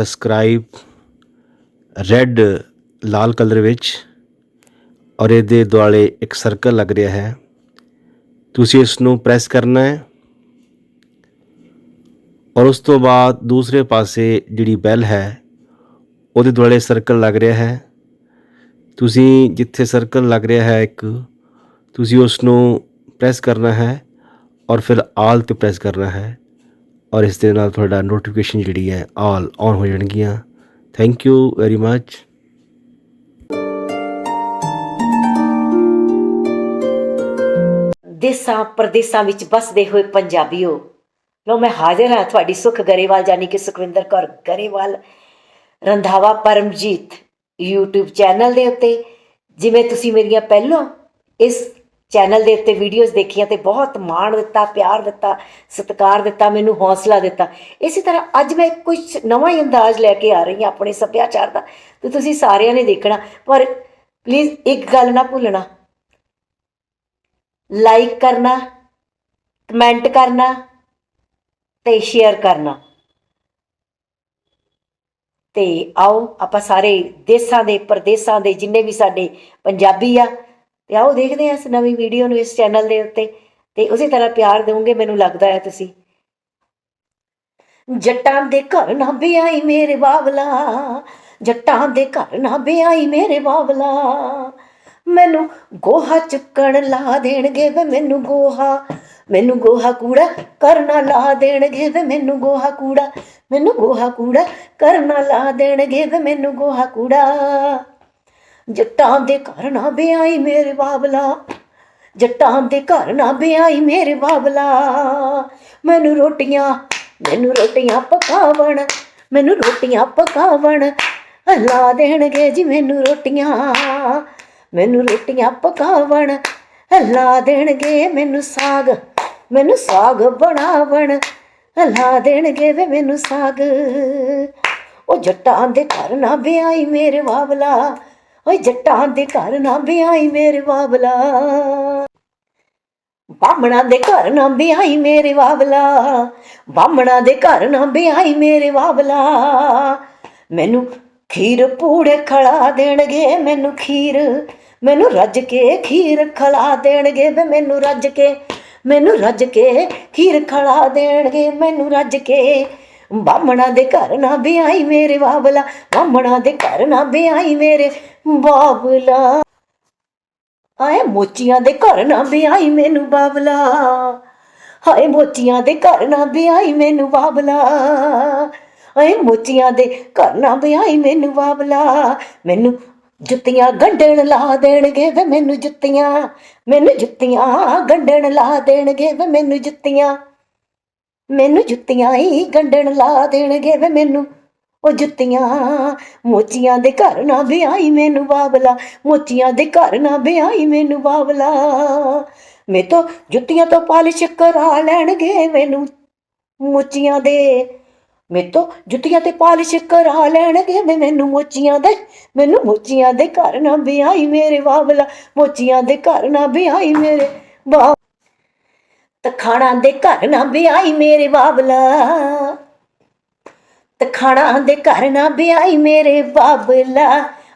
Subscribe red ਲਾਲ colour ਵਿੱਚ ਔਰ ਇਹਦੇ ਦੁਆਲੇ ਇੱਕ ਸਰਕਲ ਲੱਗ ਰਿਹਾ ਹੈ। ਤੁਸੀਂ ਇਸ ਨੂੰ ਪ੍ਰੈਸ ਕਰਨਾ ਹੈ ਔਰ ਉਸ ਤੋਂ ਬਾਅਦ ਦੂਸਰੇ ਪਾਸੇ ਜਿਹੜੀ ਬੈਲ ਹੈ, ਉਹਦੇ ਦੁਆਲੇ ਸਰਕਲ ਲੱਗ ਰਿਹਾ ਹੈ। ਤੁਸੀਂ ਜਿੱਥੇ ਸਰਕਲ ਲੱਗ ਰਿਹਾ ਹੈ ਇੱਕ, ਤੁਸੀਂ ਉਸ ਨੂੰ ਪ੍ਰੈਸ ਕਰਨਾ ਹੈ ਔਰ ਫਿਰ ਆਲ ਤੇ ਪ੍ਰੈਸ ਕਰਨਾ ਹੈ। ਔਰ ਇਸ ਦੇ ਨਾਲ ਤੁਹਾਡਾ ਨੋਟੀਫਿਕੇਸ਼ਨ ਜਿਹੜੀ ਹੈ ਆਲ ਔਨ ਹੋ ਜਾਣਗੀਆਂ। ਥੈਂਕ ਯੂ ਵੈਰੀ ਮੱਚ ਦੇਸਾਂ ਪ੍ਰਦੇਸਾਂ ਵਿੱਚ ਬਸਦੇ ਹੋਏ ਪੰਜਾਬੀਓ ਲੋ ਮੈਂ ਹਾਜ਼ਰ ਹਾਂ ਤੁਹਾਡੀ ਸੁਖ ਗਰੇਵਾਲ ਜਾਨੀ ਕਿ ਸੁਖਵਿੰਦਰ ਕੌਰ ਗਰੇਵਾਲ, ਰੰਧਾਵਾ ਪਰਮਜੀਤ YouTube ਚੈਨਲ ਦੇ ਉੱਤੇ। ਜਿਵੇਂ ਤੁਸੀਂ ਮੇਰੀਆਂ ਪਹਿਲਾਂ ਇਸ ਚੈਨਲ ਦੇ ਉੱਤੇ ਵੀਡੀਓਜ਼ ਦੇਖੀਆਂ ਤੇ ਬਹੁਤ ਮਾਣ ਦਿੱਤਾ, ਪਿਆਰ ਦਿੱਤਾ, ਸਤਿਕਾਰ ਦਿੱਤਾ, ਮੈਨੂੰ ਹੌਸਲਾ ਦਿੱਤਾ। ਇਸੇ ਤਰ੍ਹਾਂ ਅੱਜ ਮੈਂ ਕੁਝ ਨਵਾਂ ਹੀ ਅੰਦਾਜ਼ ਲੈ ਕੇ ਆ ਰਹੀ ਹਾਂ ਆਪਣੇ ਸੱਭਿਆਚਾਰ ਦਾ। ਤੇ ਤੁਸੀਂ ਸਾਰਿਆਂ ਨੇ ਦੇਖਣਾ, ਪਰ ਪਲੀਜ਼ ਇੱਕ ਗੱਲ ਨਾ ਭੁੱਲਣਾ। ਲਾਈਕ ਕਰਨਾ ਕਮੈਂਟ ਕਰਨਾ ਤੇ ਸ਼ੇਅਰ ਕਰਨਾ। ਤੇ ਆਓ, ਆਪਾਂ ਸਾਰੇ ਦੇਸਾਂ ਦੇ, ਪ੍ਰਦੇਸਾਂ ਦੇ ਜਿੰਨੇ ਵੀ ਸਾਡੇ ਪੰਜਾਬੀ ਆ ਤੇ ਆਓ ਦੇਖਦੇ ਹਾਂ ਇਸ ਨਵੀਂ ਵੀਡੀਓ ਨੂੰ ਇਸ ਚੈਨਲ ਦੇ ਉੱਤੇ ਤੇ ਉਸੇ ਤਰ੍ਹਾਂ ਪਿਆਰ ਦਿਓਗੇ ਮੈਨੂੰ ਲੱਗਦਾ ਹੈ ਤੁਸੀਂ। ਜੱਟਾਂ ਦੇ ਘਰ ਨਾ ਬਿਆਈ ਮੇਰੇ ਬਾਬਲਾ ਜੱਟਾਂ ਦੇ ਘਰ ਨਾ ਬਿਆਈ ਮੇਰੇ ਬਾਬਲਾ ਮੈਨੂੰ ਗੋਹਾ ਚੁੱਕਣ ਲਾ ਦੇਣਗੇ ਵੇ ਮੈਨੂੰ ਗੋਹਾ ਮੈਨੂੰ ਗੋਹਾ ਕੂੜਾ ਕਰਨਾ ਲਾ ਦੇਣਗੇ ਵੇ ਮੈਨੂੰ ਗੋਹਾ ਕੂੜਾ, ਮੈਨੂੰ ਗੋਹਾ ਕੂੜਾ ਕਰਨਾ ਲਾ ਦੇਣਗੇ ਵੇ ਮੈਨੂੰ ਗੋਹਾ ਕੂੜਾ। ਜੱਟਾਂ ਦੇ ਘਰ ਨਾ ਬਿਆਈ ਮੇਰੇ ਬਾਬਲਾ। ਜੱਟਾਂ ਦੇ ਘਰ ਨਾ ਬਿਆਈ ਮੇਰੇ ਬਾਬਲਾ। ਮੈਨੂੰ ਰੋਟੀਆਂ ਮੈਨੂੰ ਰੋਟੀਆਂ ਪਕਾਵਣ, ਮੈਨੂੰ ਰੋਟੀਆਂ ਪਕਾਵਣ। ਲਾ ਦੇਣਗੇ ਜੀ ਮੈਨੂੰ ਰੋਟੀਆਂ ਮੈਨੂੰ ਰੋਟੀਆਂ ਪਕਾਵਣ। ਲਾ ਦੇਣਗੇ ਮੈਨੂੰ ਸਾਗ ਮੈਨੂੰ ਸਾਗ ਬਣਾਵਣ। ਲਾ ਦੇਣਗੇ ਵੇ ਮੈਨੂੰ ਸਾਗ। ਉਹ ਜੱਟਾਂ ਦੇ ਘਰ ਨਾ ਬਿਆਈ ਮੇਰੇ ਬਾਬਲਾ। ਓਏ ਜੱਟਾਂ ਦੇ ਘਰ ਨਾ ਬਿਆਈ ਮੇਰੇ ਬਾਬਲਾ ਬਾਹਮਣਾ ਦੇ ਘਰ ਨਾ ਬਿਆਈ ਮੇਰੇ ਬਾਬਲਾ ਬਾਹਮਣਾ ਦੇ ਘਰ ਨਾ ਬਿਆਈ ਮੇਰੇ ਬਾਬਲਾ ਮੈਨੂੰ ਖੀਰ ਪੂੜੇ ਖਲਾ ਦੇਣਗੇ, ਮੈਨੂੰ ਖੀਰ, ਮੈਨੂੰ ਰੱਜ ਕੇ ਖੀਰ ਖਲਾ ਦੇਣਗੇ ਵੇ, ਮੈਨੂੰ ਰੱਜ ਕੇ, ਮੈਨੂੰ ਰੱਜ ਕੇ ਖੀਰ ਖਲਾ ਦੇਣਗੇ, ਮੈਨੂੰ ਰੱਜ ਕੇ ਬਾਹਮਣਾ ਦੇ ਘਰ ਨਾ ਬਿਆਈ ਮੇਰੇ ਬਾਬਲਾ, ਬਾਹਮਣਾ ਦੇ ਘਰ ਨਾ ਬਿਆਈ ਮੇਰੇ ਬਾਬਲਾ। ਹਾਏ ਮੋਚੀਆਂ ਦੇ ਘਰ ਨਾ ਬਿਆਈ ਮੈਨੂੰ ਬਾਬਲਾ। ਹਾਏ ਮੋਚੀਆਂ ਦੇ ਘਰ ਨਾ ਬਿਆਈ ਮੈਨੂੰ ਬਾਬਲਾ। ਹਾਏ ਮੋਚੀਆਂ ਦੇ ਘਰ ਨਾ ਬਿਆਈ ਮੈਨੂੰ ਬਾਬਲਾ। ਮੈਨੂੰ ਜੁੱਤੀਆਂ ਗੰਢਣ ਲਾ ਦੇਣਗੇ ਵੇ ਮੈਨੂੰ ਜੁੱਤੀਆਂ ਮੈਨੂੰ ਜੁੱਤੀਆਂ ਗੰਢਣ ਲਾ ਦੇਣਗੇ ਵੇ ਮੈਨੂੰ ਜੁੱਤੀਆਂ। ਮੈਨੂੰ ਜੁੱਤੀਆਂ ਹੀ ਗੰਢਣ ਲਾ ਦੇਣਗੇ ਵੇ ਮੈਨੂੰ। ਉਹ ਜੁੱਤੀਆਂ ਮੋਚੀਆਂ ਦੇ ਘਰ ਨਾ ਵਿਆਹੀ ਮੈਨੂੰ ਬਾਬਲਾ। ਮੋਚੀਆਂ ਦੇ ਘਰ ਨਾ ਵਿਆਹੀ ਮੈਨੂੰ ਬਾਬਲਾ। ਮੈਂ ਤਾਂ ਜੁੱਤੀਆਂ ਤੋਂ ਪਾਲਿਸ਼ ਕਰਾ ਲੈਣਗੇ ਮੈਨੂੰ। ਮੋਚੀਆਂ ਦੇ ਮੈਂ ਤਾਂ ਜੁੱਤੀਆਂ ਤੇ ਪਾਲਿਸ਼ ਕਰਾ ਲੈਣਗੇ ਵੇ ਮੈਨੂੰ। ਮੋਚੀਆਂ ਦੇ ਮੈਨੂੰ ਮੋਚੀਆਂ ਦੇ ਘਰ ਨਾ ਵਿਆਹੀ ਮੇਰੇ ਬਾਬਲਾ। ਮੋਚੀਆਂ ਦੇ ਘਰ ਨਾ ਵਿਆਹੀ ਮੇਰੇ ਬਾ ਤਖਾਣਾ ਦੇ ਘਰ ਨਾ ਵਿਆਹੀ ਮੇਰੇ ਬਾਬਲਾ। ਤਖਾਣਾ ਦੇ ਘਰ ਨਾ ਵਿਆਹੀ ਮੇਰੇ ਬਾਬਲਾ।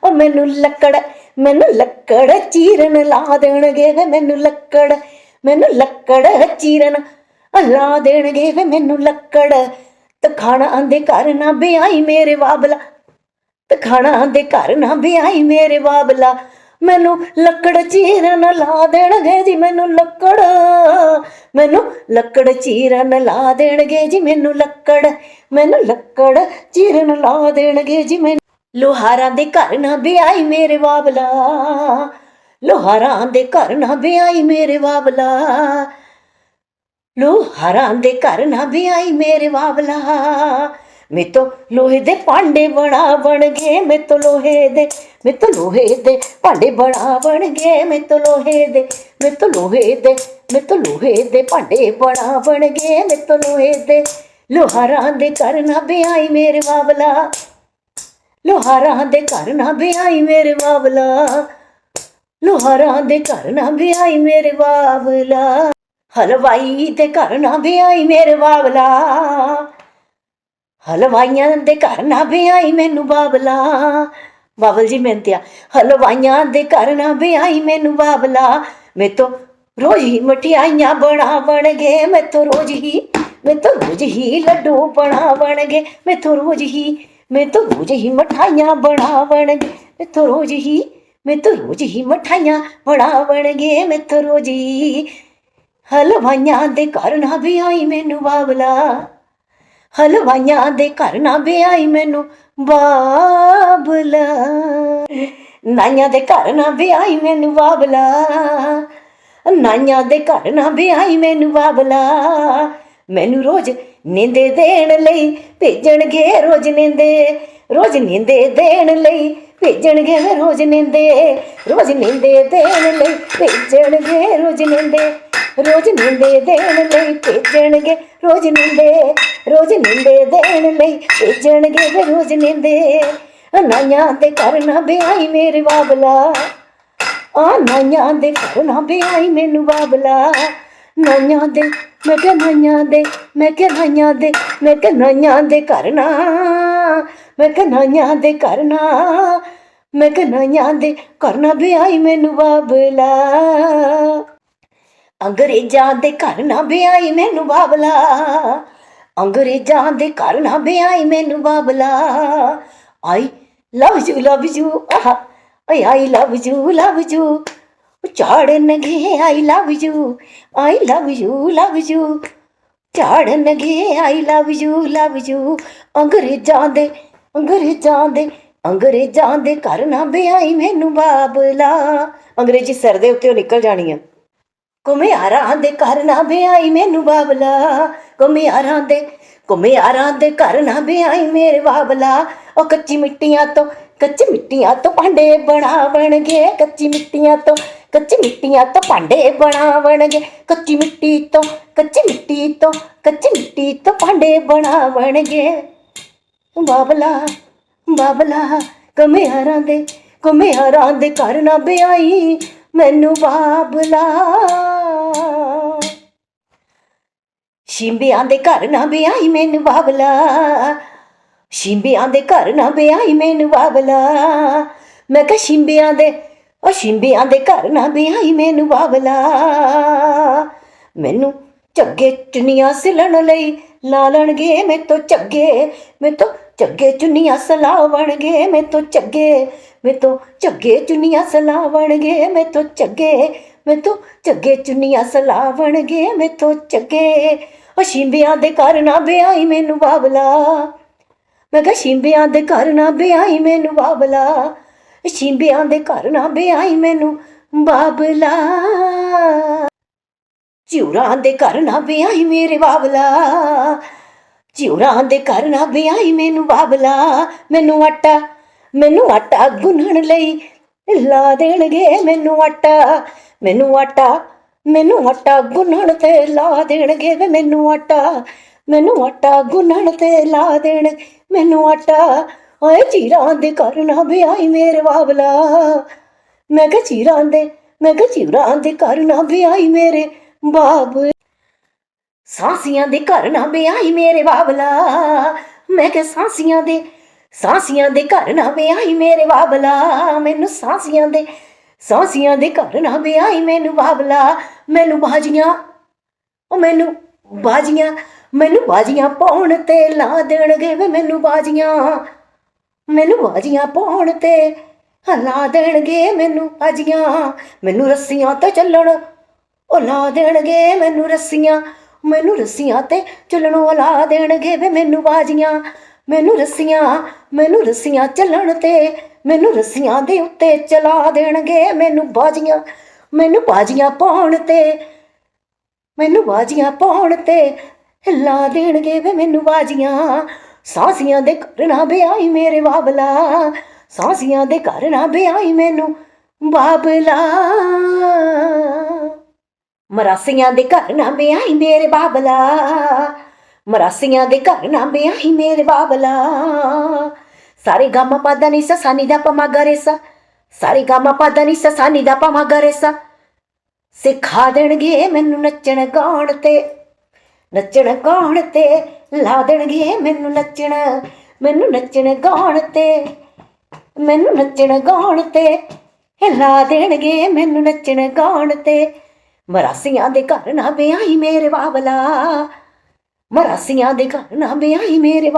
ਉਹ ਮੈਨੂੰ ਲੱਕੜ ਮੈਨੂੰ ਲੱਕੜ ਚੀਰਨ ਲਾ ਦੇਣਗੇ ਵੇ ਮੈਨੂੰ ਲੱਕੜ ਮੈਨੂੰ ਲੱਕੜ ਚੀਰਨ ਲਾ ਦੇਣਗੇ ਵੇ ਮੈਨੂੰ ਲੱਕੜ। ਤਖਾਣਾ ਦੇ ਘਰ ਨਾ ਵਿਆਹੀ ਮੇਰੇ ਬਾਬਲਾ। ਤਖਾਣਾ ਦੇ ਘਰ ਨਾ ਵਿਆਹੀ ਮੇਰੇ ਬਾਬਲਾ। ਮੈਨੂੰ ਲੱਕੜ ਚੀਰਨ ਲਾ ਦੇਣਗੇ ਜੀ, ਮੈਨੂੰ ਲੱਕੜ। ਮੈਨੂੰ ਲੱਕੜ ਚੀਰਨ ਲਾ ਦੇਣਗੇ ਜੀ, ਮੈਨੂੰ ਲੱਕੜ। ਮੈਨੂੰ ਲੱਕੜ ਚੀਰਨ ਲਾ ਦੇਣਗੇ ਜੀ, ਮੈਨੂੰ ਲੋਹਾਰਾਂ ਦੇ ਘਰ ਨਾ ਵਿਆਹੀ ਮੇਰੇ ਬਾਬਲਾ ਲੋਹਾਰਾਂ ਦੇ ਘਰ ਨਾ ਵਿਆਹੀ ਮੇਰੇ ਬਾਬਲਾ ਲੋਹਾਰਾਂ ਦੇ ਘਰ ਨਾ ਵਿਆਈ ਮੇਰੇ ਬਾਬਲਾ ਮੇ ਤੋਂ ਲੋਹੇ ਦੇ ਭਾਂਡੇ ਬਣਾ ਬਣ ਗਏ ਮੇ ਤੋਂ ਲੋਹੇ ਦੇ ਮੇ ਤੋ ਲੋਹੇ ਦੇ ਭਾਂਡੇ ਬਣਾ ਬਣ ਗਏ ਮੇ ਤੋਂ ਲੋਹੇ ਦੇ ਮੇ ਤੋ ਲੋਹੇ ਦੇ ਮੇ ਤੋ ਲੋਹੇ ਦੇ ਭਾਂਡੇ ਬਣਾ ਬਣ ਗਏ ਮੇ ਤੋਂ ਲੋਹੇ ਦੇ। ਲੋਹਾਰਾਂ ਦੇ ਘਰ ਨਾ ਵਿਆਹੀ ਮੇਰੇ ਬਾਬਲਾ ਲੋਹਾਰਾਂ ਦੇ ਘਰ ਨਾ ਵਿਆਹੀ ਮੇਰੇ ਬਾਬਲਾ ਲੋਹਾਰਾਂ ਦੇ ਘਰ ਨਾ ਵਿਆਹੀ ਮੇਰੇ ਬਾਬਲਾ ਹਲਵਾਈ ਦੇ ਘਰ ਨਾ ਵਿਆਹੀ ਮੇਰੇ ਬਾਬਲਾ ਹਲਵਾਈਆਂ ਦੇ ਘਰ ਨਾ ਵਿਆਹੀ ਮੈਨੂੰ ਬਾਬਲਾ। ਬਾਬਲ ਜੀ ਮਿਹਨਤਿਆ ਹਲਵਾਈਆਂ ਦੇ ਘਰ ਨਾ ਵਿਆਹੀ ਮੈਨੂੰ ਬਾਬਲਾ। ਮੈਂ ਤੋਂ ਰੋਜ਼ ਹੀ ਮਠਿਆਈਆਂ ਬਣਾ ਬਣਾਵਣਗੇ ਮੈਂ ਤੋਂ ਰੋਜ਼ ਹੀ ਮੈਂ ਤੋਂ ਰੋਜ਼ ਹੀ ਲੱਡੂ ਬਣਾ ਬਣ ਗਏ ਮੈਂ ਤੋਂ ਰੋਜ਼ ਹੀ ਮੈਂ ਤੋਂ ਰੋਜ਼ ਹੀ ਮਠਾਈਆਂ ਬਣਾਵਣਗੇ ਮੈਂ ਤੋਂ ਰੋਜ਼ ਹੀ ਮੈਂ ਤੋਂ ਰੋਜ਼ ਹੀ ਮਠਾਈਆਂ ਬਣਾਵਣਗੇ ਮੈਂ ਤੋਂ ਰੋਜ਼ ਹੀ ਹਲਵਾਈਆਂ ਦੇ ਘਰ ਨਾ ਬਿਆਈ ਮੈਨੂੰ ਬਾਬਲਾ। ਹਲਵਾਈਆਂ ਦੇ ਘਰ ਨਾ ਵਿਆਹੀ ਮੈਨੂੰ ਬਾਬਲਾ। ਨਾਈਆਂ ਦੇ ਘਰ ਨਾ ਵਿਆਹੀ ਮੈਨੂੰ ਬਾਬਲਾ। ਨਾਈਆਂ ਦੇ ਘਰ ਨਾ ਵਿਆਹੀ ਮੈਨੂੰ ਬਾਬਲਾ। ਮੈਨੂੰ ਰੋਜ਼ ਨਿੰਦੇ ਦੇਣ ਲਈ ਭੇਜਣਗੇ, ਰੋਜ਼ ਨਿੰਦੇ ਰੋਜ਼ ਨਿੰਦੇ ਦੇਣ ਲਈ ਭੇਜਣਗੇ, ਰੋਜ਼ ਨਿੰਦੇ ਰੋਜ਼ ਨਿੰਦੇ ਦੇਣ ਲਈ ਭੇਜਣਗੇ, ਰੋਜ਼ ਨਿੰਦੇ। ਰੋਜ਼ ਨਿੰਦੇ ਦੇਣ ਲਈ ਭੇਜਣਗੇ, ਰੋਜ਼ ਨਿੰਦੇ ਰੋਜ਼ ਨਿੰਦੇ ਦੇਣ ਲਈ ਭੇਜਣਗੇ, ਵੇ ਰੋਜ਼ ਨਿੰਦੇ। ਨਾਈਆਂ ਦੇ ਕਰਨਾ ਨਾ ਮੇਰੇ ਬਾਬਲਾ। ਆ ਦੇ ਕਰਨਾ ਨਾ ਮੈਨੂੰ ਬਾਬਲਾ। ਨਾਈਆਂ ਦੇ, ਮੈਂ ਕਿਹਾ ਨਾਈਆਂ ਦੇ, ਮੈਂ ਕਿਹਾ ਨਾਈਆਂ ਦੇ, ਮੈਂ ਕਿਹਾ ਨਾਈਆਂ ਦੇ ਘਰ ਮੈਂ ਕਿਹਾ ਨਾਈਆਂ ਦੇ ਕਰਨਾ ਮੈਂ ਕਿਹਾ ਨਾਈਆਂ ਦੇ ਕਰਨਾ ਨਾ ਮੈਨੂੰ ਬਾਬਲਾ। ਅੰਗਰੇਜ਼ਾਂ ਦੇ ਘਰ ਨਾ ਵਿਆਹੀ ਮੈਨੂੰ ਬਾਬਲਾ। ਅੰਗਰੇਜ਼ਾਂ ਦੇ ਘਰ ਨਾ ਵਿਆਹੀ ਮੈਨੂੰ ਬਾਬਲਾ। I love you love you ਆਹ, I I love you love you ਝਾੜਨਗੇ I love you I love you love you ਝਾੜਨਗੇ I love you love you ਅੰਗਰੇਜ਼ਾਂ ਦੇ ਅੰਗਰੇਜ਼ਾਂ ਦੇ ਅੰਗਰੇਜ਼ਾਂ ਦੇ ਘਰ ਨਾ ਵਿਆਹੀ ਮੈਨੂੰ ਬਾਬਲਾ। ਅੰਗਰੇਜ਼ੀ ਸਿਰ ਦੇ ਉੱਤੇ ਨਿਕਲ ਜਾਣੀ ਹੈ ਕੁਮਿਆਰਾਂ ਦੇ ਘਰ ਨਾ ਬਿਆਈ ਮੈਨੂੰ ਬਾਬਲਾ। ਕੁਮਿਆਰਾਂ ਦੇ ਕੁਮਿਆਰਾਂ ਦੇ ਘਰ ਨਾ ਬਿਆਈ ਮੇਰੇ ਬਾਬਲਾ। ਉਹ ਕੱਚੀ ਮਿੱਟੀਆਂ ਤੋਂ, ਕੱਚੀ ਮਿੱਟੀਆਂ ਤੋਂ ਭਾਂਡੇ ਬਣਾਵਣਗੇ। ਕੱਚੀ ਮਿੱਟੀਆਂ ਤੋਂ, ਕੱਚੀ ਮਿੱਟੀਆਂ ਤੋਂ ਭਾਂਡੇ ਬਣਾਵਣਗੇ। ਕੱਚੀ ਮਿੱਟੀ ਤੋਂ, ਕੱਚੀ ਮਿੱਟੀ ਤੋਂ, ਕੱਚੀ ਮਿੱਟੀ ਤੋਂ ਭਾਂਡੇ ਬਣਾਵਣਗੇ। ਬਾਬਲਾ ਬਾਬਲਾ ਕੁਮਿਆਰਾਂ ਦੇ ਕੁਮਿਆਰਾਂ ਦੇ ਘਰ ਨਾ ਬਿਆਈ ਮੈਨੂੰ ਬਾਬਲਾ। ਸ਼ਿੰਬਿਆਂ ਦੇ ਘਰ ਨਾ ਵਿਆਹੀ ਮੈਨੂੰ ਬਾਬਲਾ। ਸ਼ਿੰਬਿਆਂ ਦੇ ਘਰ ਨਾ ਬਿਆਈ ਮੈਨੂੰ ਬਾਬਲਾ। ਮੈਂ ਕਿਹਾ ਸ਼ਿੰਬਿਆਂ ਦੇ, ਉਹ ਸ਼ਿੰਬਿਆਂ ਦੇ ਘਰ ਨਾ ਵਿਆਹੀ ਮੈਨੂੰ ਬਾਬਲਾ। ਮੈਨੂੰ ਝੱਗੇ ਚੁੰਨੀਆਂ ਸਿਲਣ ਲਈ ਲਾ ਲੈਣਗੇ ਮੈਂ ਤੋਂ ਝੱਗੇ, ਮੈਂ ਤੋਂ ਝੱਗੇ ਚੁੰਨੀਆਂ ਸਲਾਵਣਗੇ, ਮੈਂ ਤੋਂ ਝੱਗੇ, ਮੈਂ ਤੋਂ ਝੱਗੇ ਚੁੰਨੀਆਂ ਸਲਾਵਣਗੇ, ਮੈਂ ਤੋਂ ਝੱਗੇ ਮੈਂ ਤੋਂ ਝੱਗੇ ਚੁੰਨੀਆਂ ਸਲਾਵਣਗੇ ਮੈਂ ਤੋਂ ਝੱਗੇ। ਉਹ ਸ਼ਿੰਬਿਆਂ ਦੇ ਘਰ ਨਾ ਵਿਆਹੀ ਮੈਨੂੰ ਬਾਬਲਾ। ਮੈਂ ਕਿਹਾ, ਸ਼ਿੰਬਿਆਂ ਦੇ ਘਰ ਨਾ ਵਿਆਹੀ ਮੈਨੂੰ ਬਾਬਲਾ। ਸ਼ਿੰਬਿਆਂ ਦੇ ਘਰ ਨਾ ਵਿਆਹੀ ਮੈਨੂੰ ਬਾਬਲਾ। ਚਿਉਰਾਂ ਦੇ ਘਰ ਨਾ ਵਿਆਹੀ ਮੇਰੇ ਬਾਬਲਾ। ਚਿਉਰਾਂ ਦੇ ਘਰ ਨਾ ਵਿਆਹੀ ਮੈਨੂੰ ਬਾਬਲਾ। ਮੈਨੂੰ ਆਟਾ ਮੈਨੂੰ ਆਟਾ ਗੁੰਨਣ ਲਈ ਲਾ ਦੇਣਗੇ, ਮੈਨੂੰ ਆਟਾ। ਮੈਨੂੰ ਆਟਾ ਮੈਨੂੰ ਆਟਾ ਗੁੰਨਣ ਤੇ ਲਾ ਦੇਣਗੇ ਵੇ ਮੈਨੂੰ ਆਟਾ ਮੈਨੂੰ ਆਟਾ ਗੁੰਨਣ ਤੇ ਲਾ ਦੇਣ, ਮੈਨੂੰ ਆਟਾ। ਓਏ ਚੀਰਾਂ ਦੇ ਘਰ ਵਿਆਹੀ ਮੇਰੇ ਬਾਬਲਾ ਮੈਂ ਕਿਹਾ ਚੀਰਾਂ ਦੇ, ਮੈਂ ਕਿਹਾ ਚੀਰਾਂ ਦੇ ਘਰ ਨਾ ਵਿਆਹੀ ਮੇਰੇ ਬਾਬ ਸਾਂਸੀਆਂ ਦੇ ਘਰ ਨਾ ਵਿਆਹੀ ਮੇਰੇ ਬਾਬਲਾ ਮੈਂ ਕਿਹਾ ਸਾਂਸੀਆਂ ਦੇ ਸਾਂਸੀਆਂ ਦੇ ਘਰ ਨਾ ਵਿਆਹੀ ਮੇਰੇ ਬਾਬਲਾ ਮੈਨੂੰ ਸਾਂਸੀਆਂ ਦੇ ਸਾਂਸੀਆਂ ਦੇ ਘਰ ਨਾ ਵਿਆਹੀ ਮੈਨੂੰ ਬਾਬਲਾ। ਮੈਨੂੰ ਬਾਜੀਆਂ, ਉਹ ਮੈਨੂੰ ਬਾਜੀਆਂ ਮੈਨੂੰ ਬਾਜੀਆਂ ਪਾਉਣ ਤੇ ਲਾ ਦੇਣਗੇ ਵੇ ਮੈਨੂੰ ਬਾਜੀਆਂ। ਮੈਨੂੰ ਬਾਜੀਆਂ ਪਾਉਣ ਤੇ ਲਾ ਦੇਣਗੇ ਮੈਨੂੰ ਬਾਜੀਆਂ। ਮੈਨੂੰ ਰੱਸੀਆਂ ਤੇ ਚੱਲਣ, ਉਹ ਲਾ ਦੇਣਗੇ ਮੈਨੂੰ ਰੱਸੀਆਂ। ਮੈਨੂੰ ਰੱਸੀਆਂ ਤੇ ਚੱਲਣ, ਉਹ ਲਾ ਦੇਣਗੇ ਵੇ ਮੈਨੂੰ ਬਾਜੀਆਂ। ਮੈਨੂੰ ਰੱਸੀਆਂ ਮੈਨੂੰ ਰੱਸੀਆਂ ਚੱਲਣ ਤੇ ਮੈਨੂੰ ਰੱਸੀਆਂ ਦੇ ਉੱਤੇ ਚਲਾ ਦੇਣਗੇ, ਮੈਨੂੰ ਬਾਜੀਆਂ ਮੈਨੂੰ ਬਾਜੀਆਂ ਪਾਉਣ ਤੇ, ਮੈਨੂੰ ਬਾਜੀਆਂ ਪਾਉਣ ਤੇ ਹਿੱਲਾ ਦੇਣਗੇ ਵੇ ਮੈਨੂੰ ਬਾਜੀਆਂ। ਸਾਸੀਆਂ ਦੇ ਘਰ ਨਾ ਵਿਆਹੀ ਮੇਰੇ ਬਾਬਲਾ, ਸਾਸੀਆਂ ਦੇ ਘਰ ਨਾ ਵਿਆਹੀ ਮੈਨੂੰ ਬਾਬਲਾ। ਮਰਾਸੀਆਂ ਦੇ ਘਰ ਨਾ ਵਿਆਹੀ ਮੇਰੇ ਬਾਬਲਾ, ਮਰਾਸੀਆਂ ਦੇ ਘਰ ਨਾ ਵਿਆਹੀ ਮੇਰੇ ਬਾਬਲਾ। ਸਾਰੇ ਗਾਮਾ ਪਾਦਾ ਨੀ ਸਾ ਸਾਨੀ ਦਾ ਪਮਾ ਗਰੇਸਾ ਸਾਰੇ ਗਾਮਾ ਪਾਦਾ ਨੀ ਸਾ ਦਾ ਪਮਾ ਗਰੇਸਾ ਸਿਖਾ ਦੇਣਗੇ ਮੈਨੂੰ ਨੱਚਣ ਗਾਉਣ ਤੇ ਨੱਚਣ ਗਾਉਣ ਤੇ ਲਾ ਦੇਣਗੇ ਮੈਨੂੰ ਨੱਚਣ ਮੈਨੂੰ ਨੱਚਣ ਗਾਉਣ ਤੇ ਮੈਨੂੰ ਨੱਚਣ ਗਾਉਣ ਤੇ ਇਹ ਲਾ ਦੇਣਗੇ ਮੈਨੂੰ ਨੱਚਣ ਗਾਉਣ ਤੇ ਮਰਾਸੀਆਂ ਦੇ ਘਰ ਨਾ ਵਿਆਹੀ ਮੇਰੇ ਬਾਬਲਾ ਮਰਾਸੀਆਂ ਦੇ ਘਰ ਨਾ ਵਿਆਹੀ ਮੇਰੇ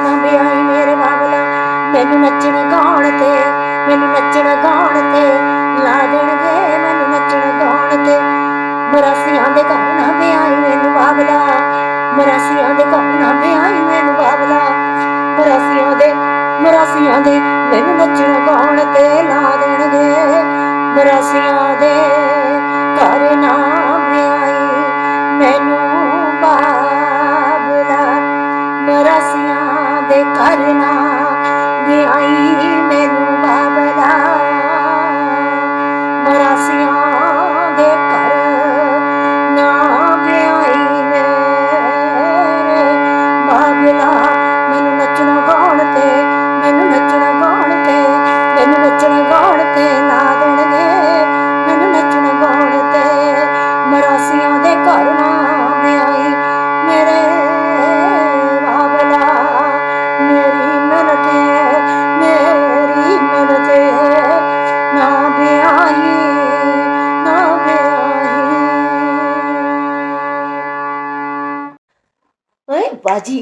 ਨਾ ਵਿਆਹੀ ਮੇਰੇ ਬਾਬਲਾ। ਮੈਨੂੰ ਨੱਚਣ ਗਾਉਣ ਤੇ, ਮੈਨੂੰ ਨੱਚਣ ਗਾਉਣ ਤੇ ਲਾ ਦੇਣਗੇ, ਮੈਨੂੰ ਨੱਚਣ ਗਾਉਣ ਤੇ। ਮਰਾਸੀਆਂ ਦੇ ਘਰ ਨਾ ਵਿਆਹੀ ਮੈਨੂੰ ਬਾਬਲਾ। ਮਰਾਸੀਆਂ ਦੇ ਘਰ ਨਾ ਵਿਆਹੀ ਮੈਨੂੰ ਬਾਬਲਾ। ਮਰਾਸੀਆਂ ਦੇ ਮਰਾਸੀਆਂ ਦੇ ਮੈਨੂੰ ਨੱਚਣ ਗਾਉਣ ਤੇ ਲਾ ਦੇਣਗੇ। ਮਰਾਸੀਆਂ ਦੇ ਮਰਾਸੀਆਂ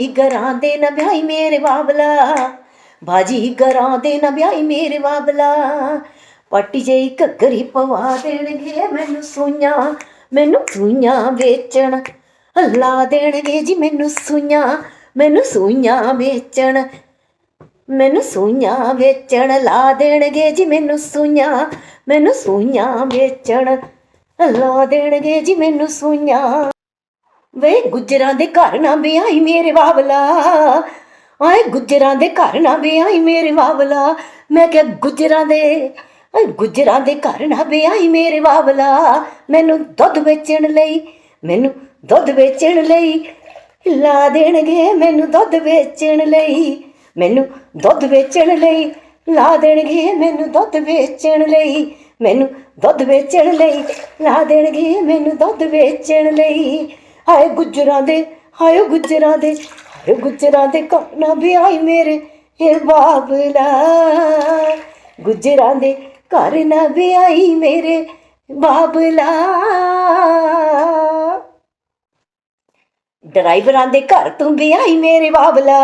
ਬਾਜੀ ਦੇ ਨਾ ਵਿਆਹੀ ਮੇਰੇ ਬਾਬਲਾ। ਬਾਜੀ ਗਰਾਂ ਦੇ ਨਾ ਵਿਆਹੀ ਮੇਰੇ ਬਾਬਲਾ। ਪੱਟੀ ਜਈ ਘੱਗਰੀ ਪਵਾ ਦੇਣਗੇ ਮੈਨੂੰ ਸੂਈਆਂ ਮੈਨੂੰ ਸੂਈਆਂ ਵੇਚਣ। ਹੱਲਾ ਦੇਣਗੇ ਜੀ ਮੈਨੂੰ ਸੂਈਆਂ ਮੈਨੂੰ ਸੂਈਆਂ ਵੇਚਣ। ਮੈਨੂੰ ਸੂਈਆਂ ਵੇਚਣ ਲਾ ਦੇਣਗੇ ਜੀ ਮੈਨੂੰ ਸੂਈਆਂ ਮੈਨੂੰ ਸੂਈਆਂ ਵੇਚਣ। ਲਾ ਦੇਣਗੇ ਜੀ ਮੈਨੂੰ ਸੂਈਆਂ। ਵੇ ਗੁੱਜਰਾਂ ਦੇ ਘਰ ਨਾ ਵਿਆਹੀ ਮੇਰੇ ਬਾਬਲਾ ਆਏ ਗੁੱਜਰਾਂ ਦੇ ਘਰ ਨਾ ਵਿਆਹੀ ਮੇਰੇ ਬਾਬਲਾ ਮੈਂ ਕਿਹਾ, ਗੁੱਜਰਾਂ ਦੇ ਓਏ ਗੁੱਜਰਾਂ ਦੇ ਘਰ ਨਾ ਵਿਆਹੀ ਮੇਰੇ ਬਾਬਲਾ ਮੈਨੂੰ ਦੁੱਧ ਵੇਚਣ ਲਈ, ਮੈਨੂੰ ਦੁੱਧ ਵੇਚਣ ਲਈ ਲਾ ਦੇਣਗੇ, ਮੈਨੂੰ ਦੁੱਧ ਵੇਚਣ ਲਈ, ਮੈਨੂੰ ਦੁੱਧ ਵੇਚਣ ਲਈ ਲਾ ਦੇਣਗੇ, ਮੈਨੂੰ ਦੁੱਧ ਵੇਚਣ ਲਈ, ਮੈਨੂੰ ਦੁੱਧ ਵੇਚਣ ਲਈ ਲਾ ਦੇਣਗੇ, ਮੈਨੂੰ ਦੁੱਧ ਵੇਚਣ ਲਈ। ਹਾਏ ਗੁੱਜਰਾਂ ਦੇ, ਹਾਏ ਗੁੱਜਰਾਂ ਦੇ, ਹਾਏ ਗੁੱਜਰਾਂ ਦੇ ਘਰ ਨਾ ਵਿਆਹੀ ਮੇਰੇ ਹੇ ਬਾਬਲਾ ਗੁੱਜਰਾਂ ਦੇ ਘਰ ਨਾ ਵਿਆਹੀ ਮੇਰੇ ਬਾਬਲਾ ਡਰਾਈਵਰਾਂ ਦੇ ਘਰ ਤੂੰ ਵਿਆਹੀ ਮੇਰੇ ਬਾਬਲਾ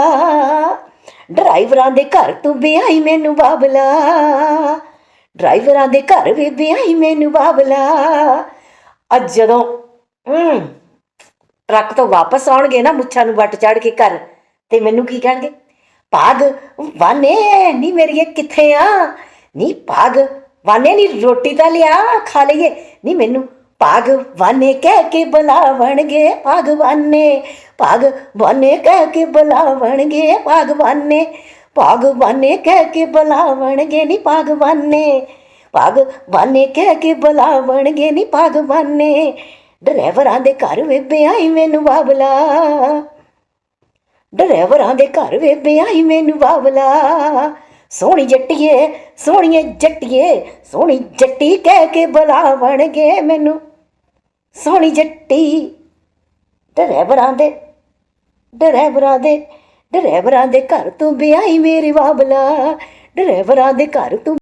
ਡਰਾਈਵਰਾਂ ਦੇ ਘਰ ਤੂੰ ਵਿਆਹੀ ਮੈਨੂੰ ਬਾਬਲਾ ਡਰਾਈਵਰਾਂ ਦੇ ਘਰ ਵੀ ਵਿਆਹੀ ਮੈਨੂੰ ਬਾਬਲਾ ਅੱਜ ਜਦੋਂ ਟਰੱਕ ਤੋਂ ਵਾਪਸ ਆਉਣਗੇ ਨਾ ਮੁੱਛਾਂ ਨੂੰ ਵੱਟ ਚੜ ਕੇ ਘਰ, ਤੇ ਮੈਨੂੰ ਕੀ ਕਹਿਣਗੇ? ਭਾਗ ਵਾਨੇ ਨੀ ਮੇਰੀਏ ਕਿੱਥੇ ਆ? ਨੀ ਭਾਗ ਵਾਨੇ ਨੀ ਰੋਟੀ ਤਾਂ ਲਿਆ, ਖਾ ਲਈਏ। ਨੀ ਮੈਨੂੰ, ਭਾਗ ਵਾਨੇ ਕਹਿ ਕੇ ਬੁਲਾਵਣਗੇ ਭਗਵਾਨੇ ਭਗਵਾਨੇ ਕਹਿ ਕੇ ਬੁਲਾਵਣਗੇ ਭਗਵਾਨੇ ਭਗਵਾਨੇ ਕਹਿ ਕੇ ਬੁਲਾਵਣਗੇ, ਨੀ ਭਗਵਾਨੇ ਭਗਵਾਨੇ ਕਹਿ ਕੇ ਬੁਲਾਵਣਗੇ, ਨੀ ਭਗਵਾਨੇ ਡਰਾਈਵਰਾਂ ਦੇ ਘਰ ਵੇ ਵਿਆਹੀ ਮੈਨੂੰ ਬਾਬਲਾ। ਡਰਾਈਵਰਾਂ ਦੇ ਘਰ ਵੇ ਵਿਆਹੀ ਮੈਨੂੰ ਬਾਬਲਾ। ਸੋਹਣੀ ਜੱਟੀਏ, ਸੋਹਣੀਏ ਜੱਟੀਏ, ਸੋਹਣੀ ਜੱਟੀ ਕਹਿ ਕੇ ਬੁਲਾਵਣਗੇ ਮੈਨੂੰ। ਸੋਹਣੀ ਜੱਟੀ ਡਰਾਈਵਰਾਂ ਦੇ ਡਰਾਈਵਰਾਂ ਦੇ ਡਰਾਈਵਰਾਂ ਦੇ ਘਰ ਤੂੰ ਵਿਆਹੀ ਮੇਰੇ ਬਾਬਲਾ। ਡਰਾਈਵਰਾਂ ਦੇ ਘਰ ਤੂੰ